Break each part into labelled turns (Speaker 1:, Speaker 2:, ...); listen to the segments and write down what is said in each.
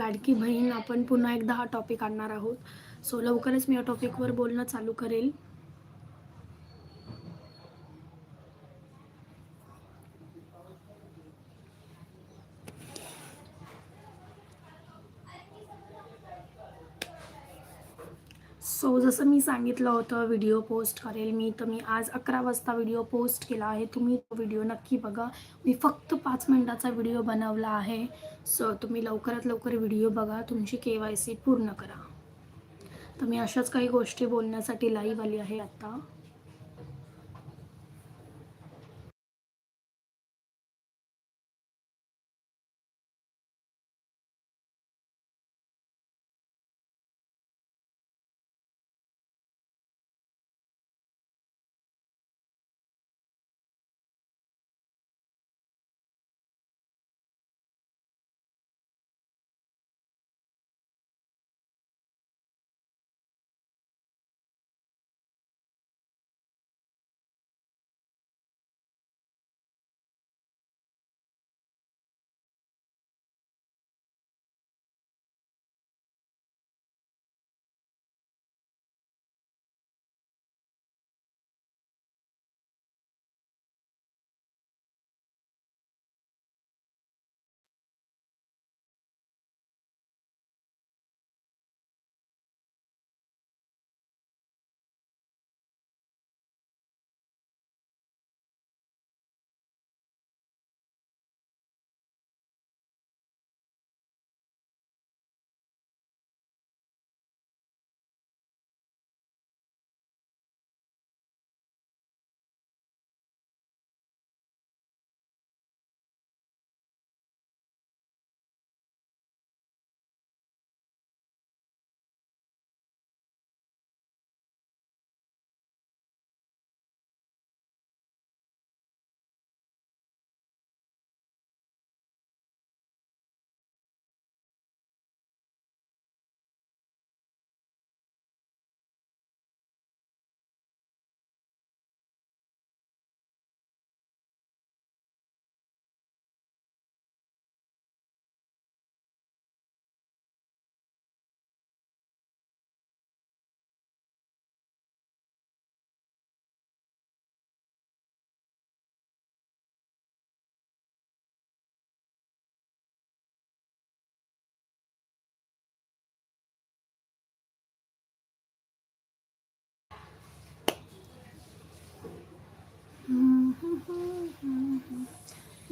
Speaker 1: लाडकी बहीण आपण पुन्हा एकदा हा टॉपिक आणणार आहोत. सो लवकरच मी या टॉपिकवर बोलणं चालू करेल सो जसं मी सांगितलं होतं व्हिडिओ पोस्ट करेल मी तर मी आज अकरा वाजता व्हिडिओ पोस्ट केला आहे. तुम्ही तो व्हिडिओ नक्की बघा. मी फक्त पाच मिनटाचा व्हिडिओ बनवला आहे. सो तुम्ही लवकरात लवकर व्हिडिओ बघा. तुमची के वाय सी पूर्ण करा. तर मी अशाच काही गोष्टी बोलण्यासाठी लाईव्ह आली आहे आत्ता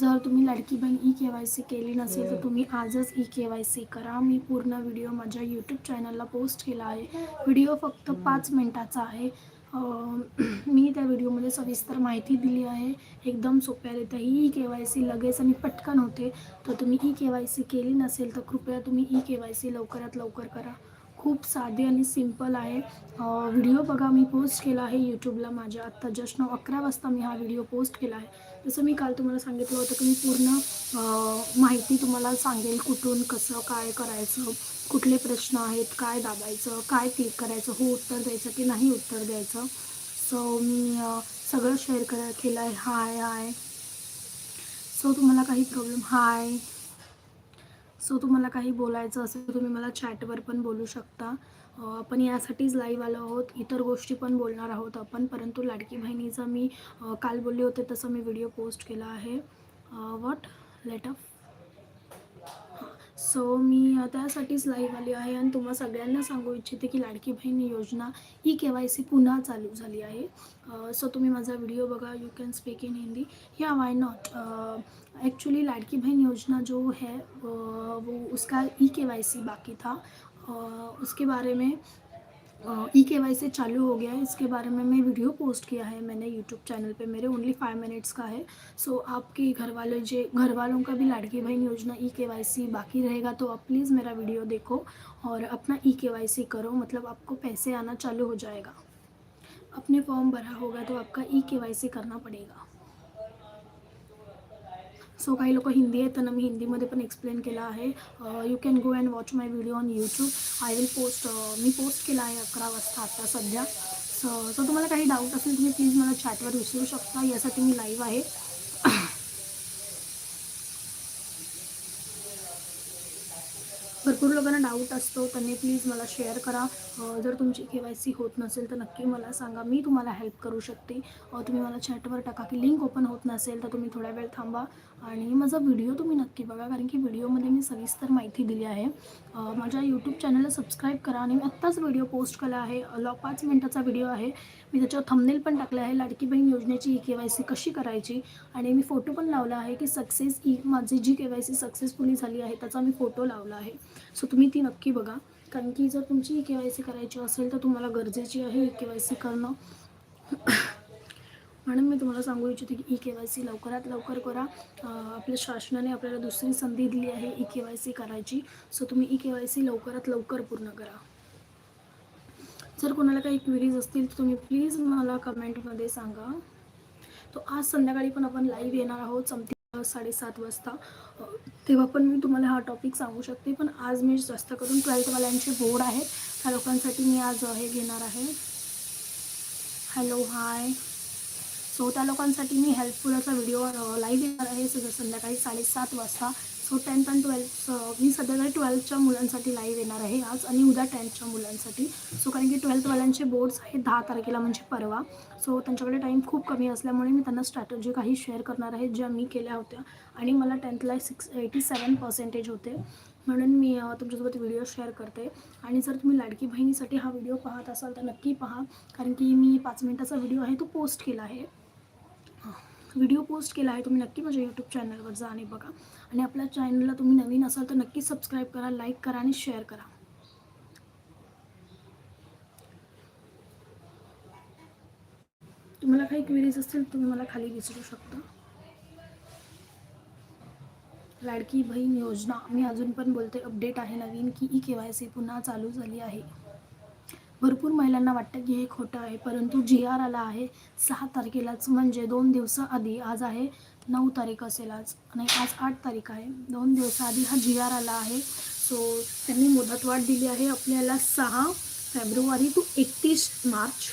Speaker 1: जर तुम्ही Ladki Bahin E K Y C केली नसेल तर तुम्ही आजच ई के वाय सी करा. मी पूर्ण व्हिडिओ माझ्या यूट्यूब चॅनलला पोस्ट केला आहे. व्हिडिओ फक्त पाच मिनटाचा आहे. मी त्या व्हिडिओमध्ये सविस्तर माहिती दिली आहे. एकदम सोप्यारित्या ही ई के वाय सी लगेच आणि पटकन होते. तर तुम्ही ई के वाय सी केली नसेल तर कृपया तुम्ही ई के वाय सी लवकरात लवकर करा. खूप साधी आणि सिंपल आहे. व्हिडिओ बघा मी पोस्ट केला आहे यूट्यूबला माझ्या. आत्ता जस्ट नऊ अकरा वाजता मी हा व्हिडिओ पोस्ट केला आहे. जसं मी काल तुम्हाला सांगितलं होतं की मी पूर्ण माहिती तुम्हाला सांगेल कुठून कसं काय करायचं कुठले प्रश्न आहेत काय दाबायचं काय क्लिक करायचं हो उत्तर द्यायचं की नाही उत्तर द्यायचं. सो मी सगळं शेअर करा केलं आहे हाय हाय सो तुम्हाला काही प्रॉब्लेम हाय सो तुम्हाला काही बोलायचं असेल तर तुम्ही मला चॅटवर पण बोलू शकता. आपण यासाठीच लाईव्ह आलो आहोत. इतर गोष्टी पण बोलणार आहोत आपण. परंतु लाडकी बहिणीचा मी काल बोलले होते तसं मी व्हिडिओ पोस्ट केला आहे. वॉट लेट अप सो मी आता त्यासाठीच लाईव्ह आली है आणि तुम्हा सगळ्यांना संगू इच्छित कि लड़की बहीण योजना ही के वाय सी पुनः चालू झाली आहे. सो तुम्हें मज़ा वीडियो बगा you can speak in Hindi या वाई नॉट एक्चुअली लाड़की बहन योजना जो है वो उसका ई के वाई सी बाकी था। उसके बारे में ई के वाई से चालू हो गया है। इसके बारे में मैं वीडियो पोस्ट किया है मैंने यूट्यूब चैनल पे। मेरे ओनली फाइव मिनट्स का है। सो so, आपके घर वाले जे घर वालों का भी लाड़की बहन योजना ई के वाई सी बाकी रहेगा तो आप प्लीज़ मेरा वीडियो देखो और अपना ई के वाई सी करो। मतलब आपको पैसे आना चालू हो जाएगा। अपने फॉर्म भरा होगा तो आपका ई के वाई सी करना पड़ेगा। सो काही लोक हिंदी आहेत त्यांना मी हिंदीमध्ये पण एक्सप्लेन केलं आहे. You can go and watch my video on YouTube I will post me post केला आहे अकरा वाजता आता सध्या. सो सो तुम्हाला काही डाऊट असेल तुम्ही प्लीज मला चॅटवर विचारू शकता. यासाठी मी लाईव्ह आहे. भरपूर लोकांना डाऊट असतो. त्यांनी प्लीज मला शेअर करा. जर तुमची के वाय सी होत नसेल तर नक्की मला सांगा. मी तुम्हाला हेल्प करू शकते. तुम्ही मला चॅटवर टाका की लिंक ओपन होत नसेल तर तुम्ही थोडा वेळ थांबा. आणि माझा व्हिडिओ तुम्ही नक्की बघा. कारण की व्हिडिओमध्ये मी सविस्तर माहिती दिली आहे. माझ्या यूट्यूब चॅनलला सबस्क्राईब करा. आणि मी आत्ताच व्हिडिओ पोस्ट केला आहे. लॉ पाच मिनटाचा व्हिडिओ आहे. मी त्याच्यावर थंबनेल पण टाकले आहे. लाडकी बहीण योजनेची ई के वाय सी कशी करायची? आणि मी फोटो पण लावला आहे की सक्सेस ई माझी जी के वाय सी सक्सेसफुली झाली आहे त्याचा मी फोटो लावला आहे. सो तुम्ही ती नक्की बघा. कारण की जर तुमची ई के वाय सी करायची असेल तर तुम्हाला गरजेची आहे ई के वाय सी करणं. म्हणून मी तुम्हाला सांगू इच्छिते की ई के वाय सी लवकरात लवकर करा. आपल्या शासनाने आपल्याला दुसरी संधी दिली आहे ई के वाय सी करायची. सो तुम्ही ई के वाय सी लवकरात लवकर पूर्ण करा. जर कोणाला काही क्विरीज असतील तर तुम्ही प्लीज मला कमेंटमध्ये सांगा. तो आज संध्याकाळी पण आपण लाईव्ह येणार आहोत. समथिंग साडेसात वाजता. तेव्हा पण मी तुम्हाला हा टॉपिक सांगू शकते पण आज मी जास्त करून ट्वेल्थवाल्यांचे बोर्ड आहेत. त्या लोकांसाठी मी आज हे घेणार आहे. हॅलो हाय सो त्या लोकांसाठी मी हेल्पफुल असा व्हिडिओ लाईव्ह येणार आहे. सगळं संध्याकाळी साडेसात वाजता. सो टेन्थ आणि ट्वेल्थ मी सध्या ट्वेल्थच्या मुलांसाठी लाईव्ह येणार आहे आज आणि उद्या टेन्थच्या मुलांसाठी. सो कारण की ट्वेल्थवाल्यांचे बोर्ड्स आहेत दहा तारखेला म्हणजे परवा. सो त्यांच्याकडे टाईम खूप कमी असल्यामुळे मी त्यांना स्ट्रॅटजी काही शेअर करणार आहे ज्या मी केल्या होत्या. आणि मला टेन्थला सिक्स एटी सेवन पर्सेंटेज होते. म्हणून मी तुमच्यासोबत व्हिडिओ शेअर करते. आणि जर तुम्ही लाडकी बहिणीसाठी हा व्हिडिओ पाहत असाल तर नक्की पहा. कारण की मी पाच मिनिटाचा व्हिडिओ आहे तो पोस्ट केला आहे. व्हिडिओ पोस्ट केला आहे तुम्ही नक्की माझ्या यूट्यूब चॅनलवर जा आणि बघा. आणि आपल्या चॅनलला तुम्ही नवीन असाल तर नक्की सबस्क्राईब करा लाईक करा आणि शेअर करा. तुम्हाला काही क्वेरीज असतील तुम्ही मला खाली विचारू शकता. लाडकी बहीण योजना मी अजून पण बोलते अपडेट आहे नवीन की ई के वाय सी पुन्हा चालू झाली आहे. भरपूर महिलांना वाटतं की हे खोटं आहे परंतु जी आर आला आहे सहा तारखेलाच म्हणजे दोन दिवसाआधी आज आहे नऊ तारीख असेल आज आणि आज आठ तारीख आहे. दोन दिवसाआधी हा जी आर आला आहे. सो त्यांनी मुदतवाढ दिली आहे आपल्याला सहा फेब्रुवारी टू एकतीस मार्च.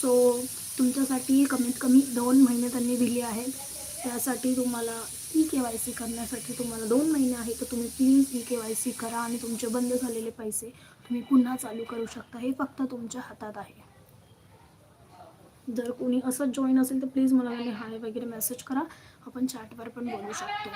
Speaker 1: सो तुमच्यासाठी कमीत कमी दोन महिने त्यांनी दिले आहेत. त्यासाठी तुम्हाला ई के वाय सी करण्यासाठी तुम्हाला दोन महिने आहे तर तुम्ही please E K Y C करा आणि तुमचे बंद झालेले पैसे तुम्ही पुन्हा चालू करू शकता. हे फक्त तुमच्या हातात आहे. जर कोणी असंच जॉईन असेल तर प्लीज मला हाय वगैरे मेसेज करा. आपण चॅटवर पण बोलू शकतो.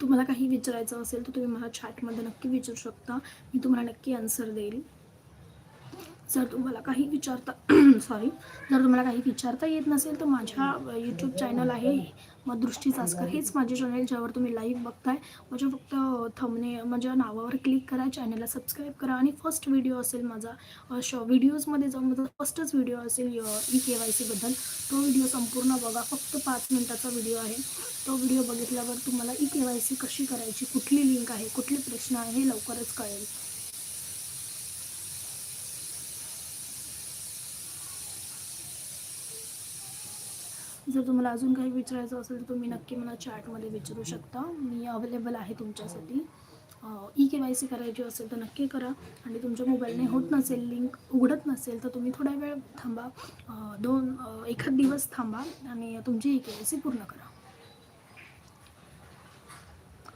Speaker 1: तुम्हाला काही विचारायचं असेल तर तुम्ही मला चॅटमध्ये नक्की विचारू शकता. मी तुम्हाला नक्की आन्सर देईल. जर तुम्हाला काही विचारता सॉरी जर तुम्हाला काही विचारता येत नसेल तर माझ्या यूट्यूब चॅनल आहे. मग दृष्टी चासकर हेच माझे चॅनल ज्यावर तुम्ही लाईव्ह बघताय. माझ्या फक्त थमने म्हणजे माझ्या नावावर क्लिक करा चॅनलला सबस्क्राईब करा. आणि फर्स्ट व्हिडिओ असेल माझा शॉ व्हिडिओजमध्ये जाऊन माझा फर्स्टच व्हिडिओ असेल ई के वाय सीबद्दल तो व्हिडिओ संपूर्ण बघा. फक्त पाच मिनटाचा व्हिडिओ आहे. तो व्हिडिओ बघितल्यावर तुम्हाला ई के वाय सी कशी करायची कुठली लिंक आहे कुठले प्रश्न आहे हे लवकरच कळेल. जर तुम्हाला अजून काही विचारायचं असेल तर तुम्ही नक्की मला चॅटमध्ये विचारू शकता. मी अवेलेबल आहे तुमच्यासाठी. ई के वाय सी करायची असेल तर नक्की करा. आणि तुमच्या मोबाईलने होत नसेल लिंक उघडत नसेल तर तुम्ही थोडा वेळ थांबा. दोन एखाद दिवस थांबा आणि तुमची ई के वाय सी पूर्ण करा.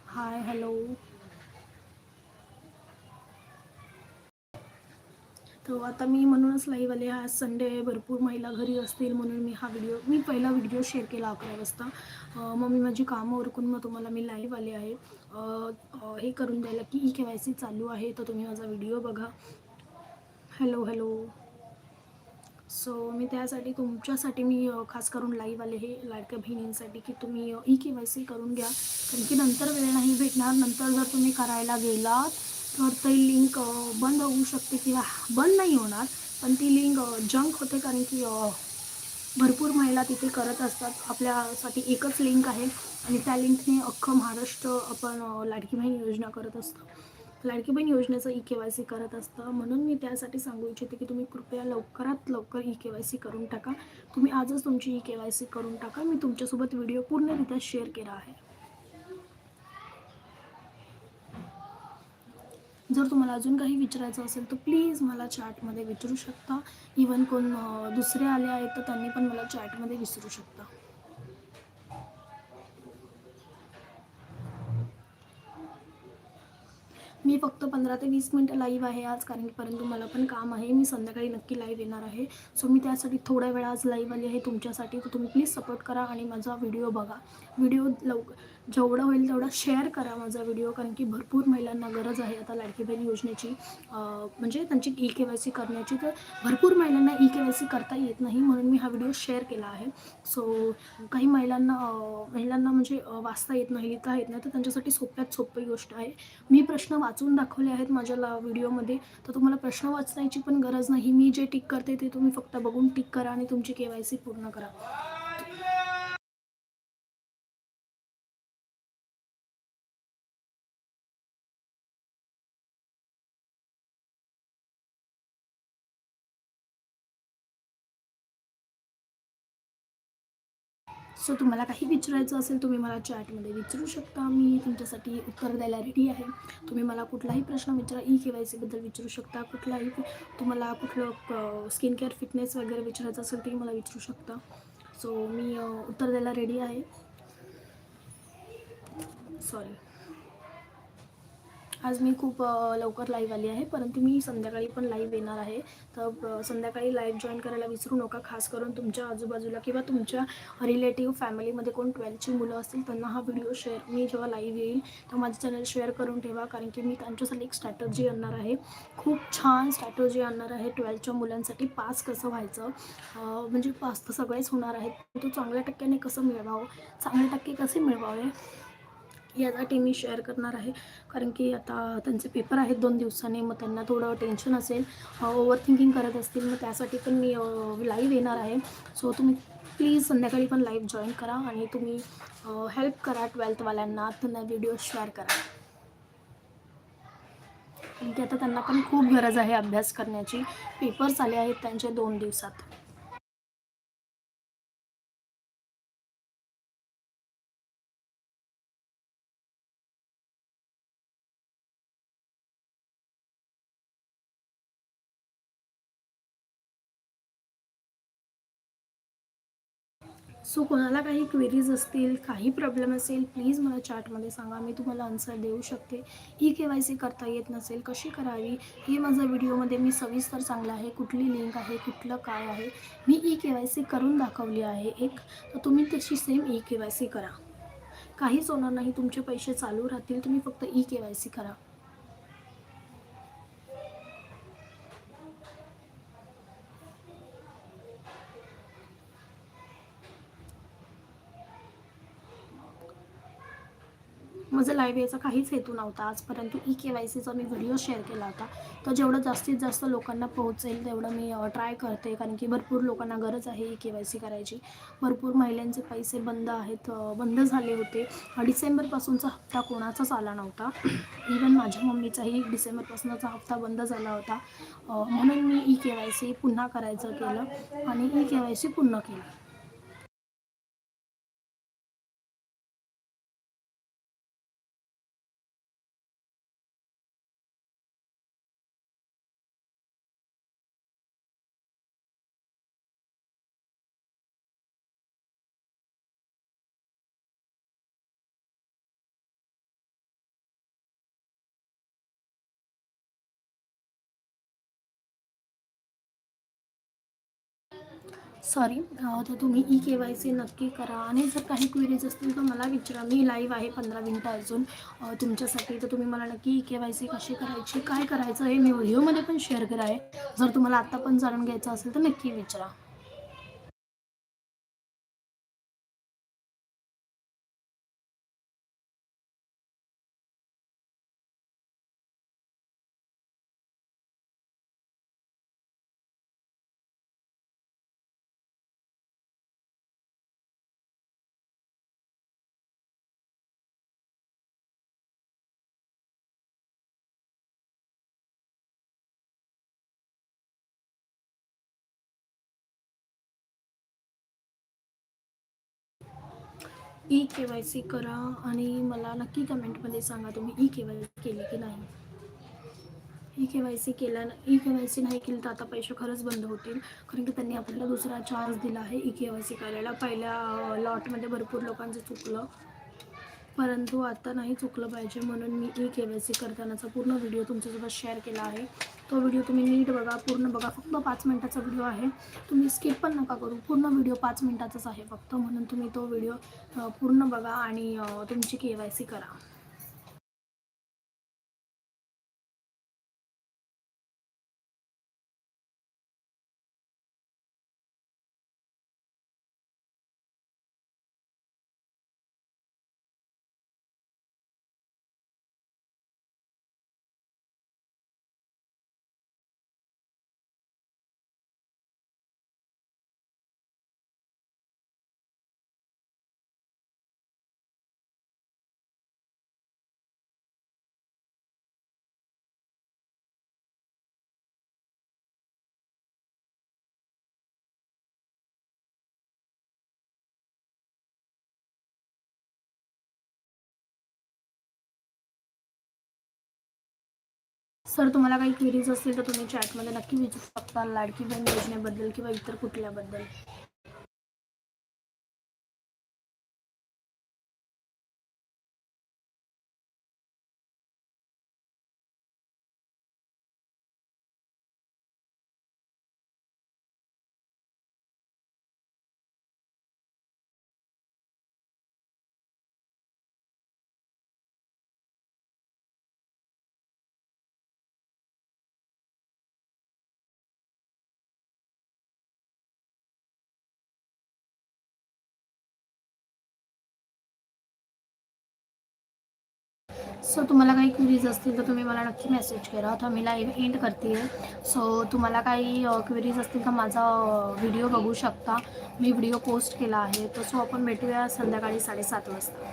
Speaker 1: हाय हॅलो तो आता मी म्हणूनच लाईव्ह आले आज संडे आहे भरपूर महिला घरी असतील म्हणून मी हा व्हिडिओ मी पहिला व्हिडिओ शेअर केला अकरा वाजता. मग मी माझी कामं ओरकून मग तुम्हाला मी लाईव्ह आले आहे हे करून द्यायला की ई के वाय सी चालू आहे तर तुम्ही माझा व्हिडिओ बघा. हॅलो हॅलो सो मी त्यासाठी तुमच्यासाठी मी खास करून लाईव्ह आले हे लाडक्या बहिणींसाठी की तुम्ही ई के वाय सी करून घ्या. कारण की नंतर वेळ नाही भेटणार नंतर जर तुम्ही करायला गेलात तर ती लिंक बंद होऊ शकते किंवा बंद नाही होणार. पण ती लिंक जंक होते कारण की भरपूर महिला तिथे करत असतात. आपल्यासाठी एकच लिंक आहे आणि त्या लिंकने अख्खं महाराष्ट्र आपण लाडकी बहीण योजना करत असतो. लाडकी बहीण योजनेचं ई के वाय सी करत असतं. म्हणून मी त्यासाठी सांगू इच्छिते की तुम्ही कृपया लवकरात लवकर ई के वाय सी करून टाका. तुम्ही आजच तुमची ई के वाय सी करून टाका. मी तुमच्यासोबत व्हिडिओ पूर्णरित्या शेअर केला आहे. जर तुम्हाला अजून काही विचारायचं असेल तर प्लीज मला चॅटमध्ये विचारू शकता. इवन कोण दुसरे आले आहेत तर त्यांनी पण मला चॅटमध्ये विचारू शकता. मी फक्त पंधरा ते वीस मिनटं लाईव्ह आहे आज कारण की परंतु मला पण काम आहे. मी संध्याकाळी नक्की लाईव्ह येणार आहे. सो मी त्यासाठी थोड्या वेळा आज लाईव्ह आली आहे तुमच्यासाठी. तर तुम्ही प्लीज सपोर्ट करा आणि माझा व्हिडिओ बघा. व्हिडिओ लवकर जेवढं होईल तेवढा शेअर करा माझा व्हिडिओ कारण की भरपूर महिलांना गरज आहे आता लाडकी बहीण योजनेची. म्हणजे त्यांची ई के वाय सी करण्याची. तर भरपूर महिलांना ई के वाय सी करता येत नाही म्हणून मी हा व्हिडिओ शेअर केला आहे. सो काही महिलांना महिलांना म्हणजे वाचता येत नाही लिहिता येत नाही. तर त्यांच्यासाठी सोप्यात सोपी गोष्ट आहे. मी प्रश्न वाचून दाखवले आहेत माझ्या ला व्हिडिओमध्ये तर तुम्हाला प्रश्न वाचण्याची पण गरज नाही. मी जे टिक करते ते तुम्ही फक्त बघून टिक करा आणि तुमची के वाय सी पूर्ण करा. सो तुम्हाला काही विचारायचं असेल तुम्ही मला चॅटमध्ये विचारू शकता. मी तुमच्यासाठी उत्तर द्यायला रेडी आहे. तुम्ही मला कुठलाही प्रश्न विचारा ई के वाय सीबद्दल विचारू शकता. कुठलाही तुम्हाला कुठलं स्किन केअर फिटनेस वगैरे विचारायचं असेल तेही मला विचारू शकता. सो मी उत्तर द्यायला रेडी आहे. सॉरी आज मी खूप लवकर लाईव्ह आली आहे परंतु मी संध्याकाळी पण लाईव्ह येणार आहे. तर संध्याकाळी लाईव्ह जॉईन करायला विसरू नका खास करून तुमच्या आजूबाजूला किंवा तुमच्या रिलेटिव्ह फॅमिलीमध्ये कोण ट्वेल्थची मुलं असतील त्यांना हा व्हिडिओ शेअर मी जेव्हा लाईव्ह येईल तर माझं चॅनल शेअर करून ठेवा कारण की मी त्यांच्यासाठी एक स्ट्रॅटर्जी आणणार आहे. खूप छान स्ट्रॅटर्जी आणणार आहे ट्वेल्थच्या मुलांसाठी पास कसं व्हायचं म्हणजे पास तर सगळेच होणार आहेत तो चांगल्या टक्क्याने कसं मिळवावं चांगले टक्के कसे मिळवावे यासाठी मी शेअर करणार आहे. कारण की आता त्यांचे पेपर आहेत दोन दिवसांनी मग त्यांना थोडं टेन्शन असेल. ओव्हर थिंकिंग करत असतील मग त्यासाठी पण मी लाईव्ह येणार आहे. सो तुम्ही प्लीज संध्याकाळी पण लाईव्ह जॉईन करा आणि तुम्ही हेल्प करा ट्वेल्थवाल्यांना त्यांना व्हिडिओ शेअर करा. कारण की आता त्यांना पण खूप गरज आहे अभ्यास करण्याची. पेपर्स आले आहेत त्यांचे दोन दिवसात. सो कोणाला काही क्वेरीज असतील काही प्रॉब्लेम असेल प्लीज मला चॅटमध्ये सांगा. मी तुम्हाला आन्सर देऊ शकते. ई के वाय सी करता येत नसेल कशी करावी? हे माझ्या व्हिडिओमध्ये मी सविस्तर चांगलं आहे. कुठली लिंक आहे? कुठलं काय आहे? मी ई के वाय सी करून दाखवली आहे एक. तर तुम्ही तशी same E K Y C करा. काहीच होणार नाही तुमचे पैसे चालू राहतील. तुम्ही फक्त ई के वाय सी करा. माझं लाईव्ह याचा काहीच हेतू नव्हता आज परंतु ई के वाय सीचा मी व्हिडिओ शेअर केला होता. तर जेवढं जास्तीत जास्त लोकांना पोहोचेल तेवढं मी ट्राय करते. कारण की भरपूर लोकांना गरज आहे ई के वाय सी करायची. भरपूर महिलांचे पैसे बंद आहेत बंद झाले होते. डिसेंबरपासूनचा हप्ता कोणाचाच आला नव्हता. इवन माझ्या मम्मीचाही डिसेंबरपासूनचा हप्ता बंद झाला होता. म्हणून मी ई के वाय सी पुन्हा करायचं केलं आणि ई के वाय सी पूर्ण केलं. सॉरी तर तुम्ही ई के वाय सी नक्की करा. आणि जर काही क्वेरीज असतील तर मला विचारा. मी लाईव्ह आहे पंधरा मिनटं अजून. तुमच्यासाठी तर तुम्ही मला नक्की ई के वाय सी कशी करायची काय करायचं हे मी व्हिडिओमध्ये पण शेअर करा आहे जर तुम्हाला आत्ता पण जाणून घ्यायचं असेल तर नक्की विचारा. ई के वाय सी करा आणि मला नक्की कमेंटमध्ये सांगा तुम्ही ई के वाय सी केली की नाही. ई के वाय सी केल्या ई के वाय सी नाही केली तर आता पैसे खरंच बंद होतील. कारण की त्यांनी आपल्याला दुसरा चार्ज दिला आहे ई के वाय सी करायला. पहिल्या लॉटमध्ये भरपूर लोकांचं चुकलं. परंतु आता नाही चुकलं पाहिजे म्हणून मी ई के वाय सी करतानाचा पूर्ण व्हिडिओ तुमच्यासोबत शेअर केला आहे. तो व्हिडिओ तुम्ही नीट बघा पूर्ण बघा. फक्त पाच मिनटाचा व्हिडिओ आहे. तुम्ही स्किप पण नका करू. पूर्ण व्हिडिओ पाच मिनटाचाच आहे फक्त म्हणून तुम्ही तो व्हिडिओ पूर्ण बघा आणि तुमची के वाय सी करा. सर तुम्हाला काही क्वेरीज असतील तर तुम्ही चॅटमध्ये नक्की विचारू शकता. लाडकी बहीण योजनेबद्दल किंवा इतर कुठल्याबद्दल. सो तुम्हाला काही क्वेरीज असतील तर तुम्ही मला नक्की मेसेज करा. तर मी लाईव्ह एंड करते सो तुम्हाला काही क्वेरीज असतील तर माझा व्हिडिओ बघू शकता. मी व्हिडिओ पोस्ट केला आहे. तर सो आपण भेटूया संध्याकाळी साडेसात वाजता.